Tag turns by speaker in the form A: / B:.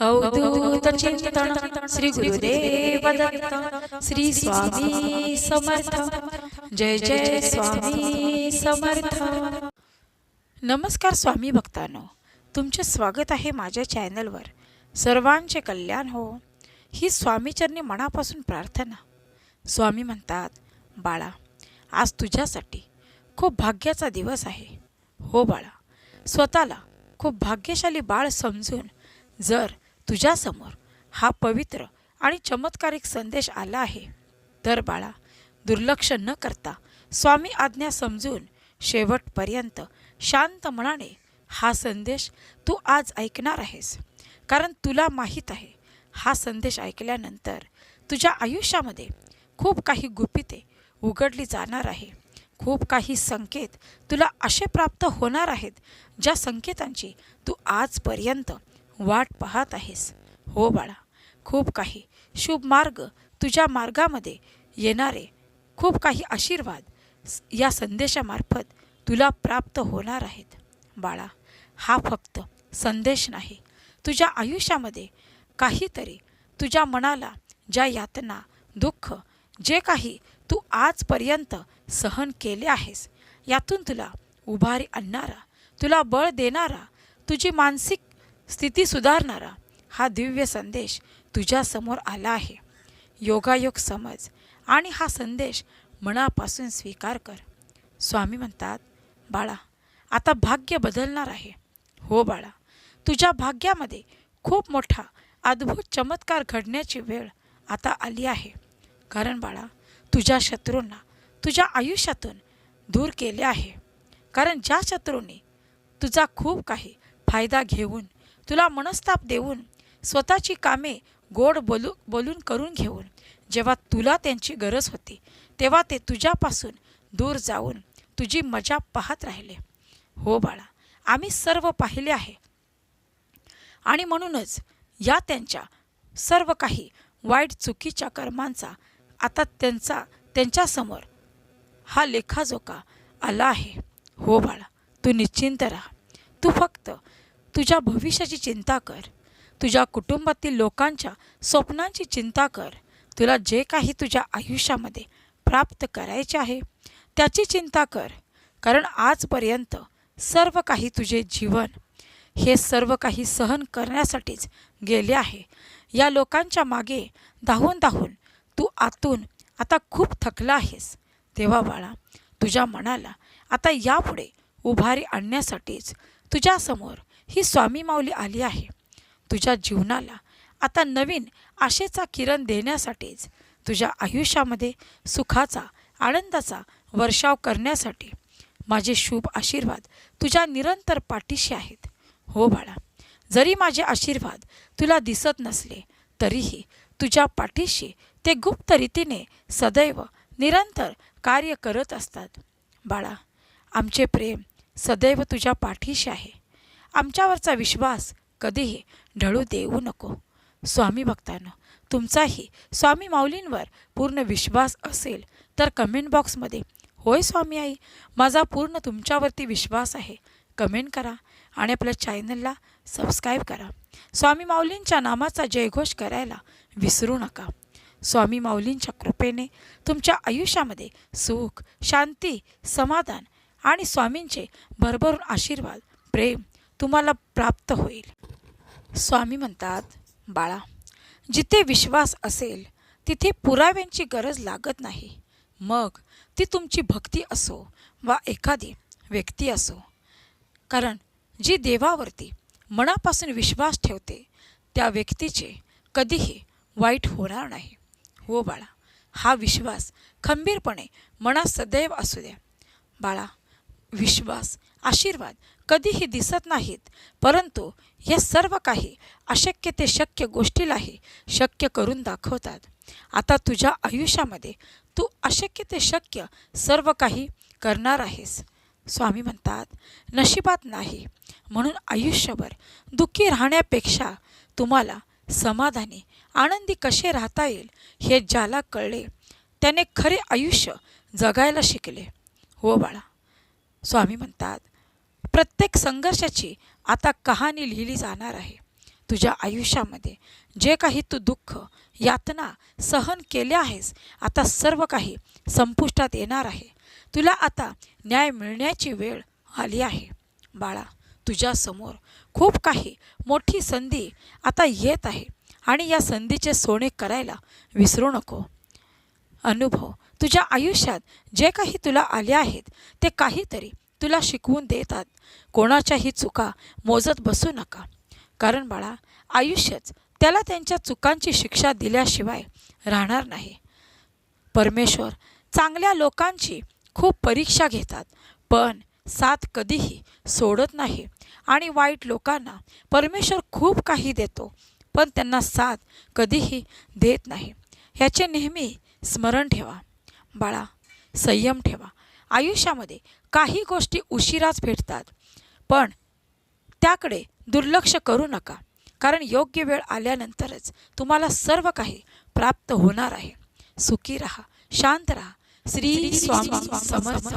A: अवधूत चिंतन श्री गुरुदेव दत्त श्री स्वामी समर्थ जय जय स्वामी समर्थ नमस्कार स्वामी भक्तांनो तुमचे स्वागत आहे माझ्या चॅनलवर. सर्वांचे कल्याण हो. ही स्वामीचरणी मनापासून प्रार्थना. स्वामी म्हणतात बाळा आज तुझ्यासाठी खूप भाग्याचा दिवस आहे. हो बाळा स्वतःला खूप भाग्यशाली बाळ समजून जर तुझ्यासमोर हा पवित्र आणि चमत्कारिक संदेश आला आहे. तर बाळा दुर्लक्ष न करता स्वामी आज्ञा समजून शेवटपर्यंत शांत मनाने हा संदेश तू आज ऐकणार आहेस. कारण तुला माहीत आहे हा संदेश ऐकल्यानंतर तुझ्या आयुष्यामध्ये खूप काही गुपिते उघडली जाणार आहे. खूप काही संकेत तुला असे प्राप्त होणार आहेत ज्या संकेतांची तू आजपर्यंत वाट पाहत आहेस. हो बाळा खूप काही. शुभ मार्ग तुझ्या मार्गामध्ये येणारे खूप काही आशीर्वाद या संदेशामार्फत तुला प्राप्त होणार आहेत. बाळा हा फक्त संदेश नाही. तुझ्या आयुष्यामध्ये काहीतरी तुझ्या मनाला ज्या यातना दुःख जे काही तू आजपर्यंत सहन केले आहेस यातून तुला उभारी आणणारा तुला बळ देणारा तुझी मानसिक स्थिती सुधारणारा हा दिव्य संदेश तुझ्यासमोर आला आहे. योगायोग समज आणि हा संदेश मनापासून स्वीकार कर. स्वामी म्हणतात बाळा आता भाग्य बदलणार आहे. हो बाळा तुझ्या भाग्यामध्ये खूप मोठा अद्भुत चमत्कार घडण्याची वेळ आता आली आहे. कारण बाळा तुझ्या शत्रूंना तुझ्या आयुष्यातून दूर केले आहे. कारण ज्या शत्रूंनी तुझा खूप काही फायदा घेऊन तुला मनस्ताप देऊन स्वतःची कामे गोड बोलू बोलून करून घेऊन. जेव्हा तुला त्यांची गरज होती तेव्हा ते तुझ्यापासून दूर जाऊन तुझी मजा पाहत राहिले. हो बाळा आम्ही सर्व पाहिले आहे. आणि म्हणूनच या त्यांच्या सर्व काही वाईट चुकीच्या कर्मांचा आता त्यांचा त्यांच्यासमोर हा लेखाजोखा आला आहे. हो बाळा तू निश्चिंत राहा. तू फक्त तुझ्या भविष्याची चिंता कर. तुझ्या कुटुंबातील लोकांच्या स्वप्नांची चिंता कर. तुला जे काही तुझ्या आयुष्यामध्ये प्राप्त करायचे आहे त्याची चिंता कर. कारण आजपर्यंत सर्व काही तुझे जीवन हे सर्व काही सहन करण्यासाठीच गेले आहे. या लोकांच्या मागे धावून धावून तू आतून आता खूप थकला आहेस. तेव्हा बाळा तुझ्या मनाला आता यापुढे उभारी आणण्यासाठीच तुझ्यासमोर ही स्वामी माऊली आली आहे. तुझ्या जीवनाला आता नवीन आशेचा किरण देण्यासाठीच तुझ्या आयुष्यामध्ये सुखाचा आनंदाचा वर्षाव करण्यासाठी माझे शुभ आशीर्वाद तुझ्या निरंतर पाठीशी आहेत. हो बाळा जरी माझे आशीर्वाद तुला दिसत नसले तरीही तुझ्या पाठीशी ते गुप्त रीतीने सदैव निरंतर कार्य करत असतात. बाळा आमचे प्रेम सदैव तुझ्या पाठीशी आहे. आमच्यावरचा विश्वास कधीही ढळू देऊ नको. स्वामी भक्तानं तुमचाही स्वामी माऊलींवर पूर्ण विश्वास असेल तर कमेंट बॉक्समध्ये होय स्वामी आई माझा पूर्ण तुमच्यावरती विश्वास आहे. कमेंट करा आणि आपल्या चॅनलला सबस्क्राईब करा. स्वामी माऊलींच्या नामाचा जयघोष करायला विसरू नका. स्वामी माऊलींच्या कृपेने तुमच्या आयुष्यामध्ये सुख शांती समाधान आणि स्वामींचे भरभरून आशीर्वाद प्रेम तुम्हाला प्राप्त होईल. स्वामी म्हणतात बाळा जिथे विश्वास असेल तिथे पुराव्यांची गरज लागत नाही. मग ती तुमची भक्ती असो वा एखादी व्यक्ती असो. कारण जी देवावरती मनापासून विश्वास ठेवते त्या व्यक्तीचे कधीही वाईट होणार नाही. हो बाळा हा विश्वास खंबीरपणे मनात सदैव असू द्या. बाळा विश्वास आशीर्वाद कधीही दिसत नाहीत. परंतु हे सर्व काही अशक्य ते शक्य गोष्टीलाही शक्य करून दाखवतात. आता तुझ्या आयुष्यामध्ये तू अशक्य ते शक्य सर्व काही करणार आहेस. स्वामी म्हणतात नशिबात नाही. म्हणून आयुष्यभर दुःखी राहण्यापेक्षा तुम्हाला समाधानी आनंदी कसे राहता येईल हे ज्याला कळले त्याने खरे आयुष्य जगायला शिकले. हो बाळा स्वामी म्हणतात प्रत्येक संघर्षाची आता कहाणी लिहिली जाणार आहे. तुझ्या आयुष्यामध्ये जे काही तू दुःख यातना सहन केले आहेस आता सर्व काही संपुष्टात येणार आहे. तुला आता न्याय मिळण्याची वेळ आली आहे. बाळा तुझ्यासमोर खूप काही मोठी संधी आता येत आहे आणि या संधीचे सोने करायला विसरू नको. अनुभव. तुझ्या आयुष्यात जे काही तुला आले आहेत ते काहीतरी तुला शिकवून देतात. कोणाच्याही चुका मोजत बसू नका. कारण बाळा आयुष्यच त्याला त्यांच्या चुकांची शिक्षा दिल्याशिवाय राहणार नाही. परमेश्वर चांगल्या लोकांची खूप परीक्षा घेतात पण साथ कधीही सोडत नाही आणि वाईट लोकांना परमेश्वर खूप काही देतो पण त्यांना साथ कधीही देत नाही. ह्याचे नेहमी स्मरण ठेवा. बाळा संयम ठेवा. आयुष्यामध्ये काही गोष्टी उशिराच भेटतात पण त्याकडे दुर्लक्ष करू नका. कारण योग्य वेळ आल्यानंतरच तुम्हाला सर्व काही प्राप्त होणार आहे. सुखी राहा शांत राहा. श्री स्वामी समर्थ.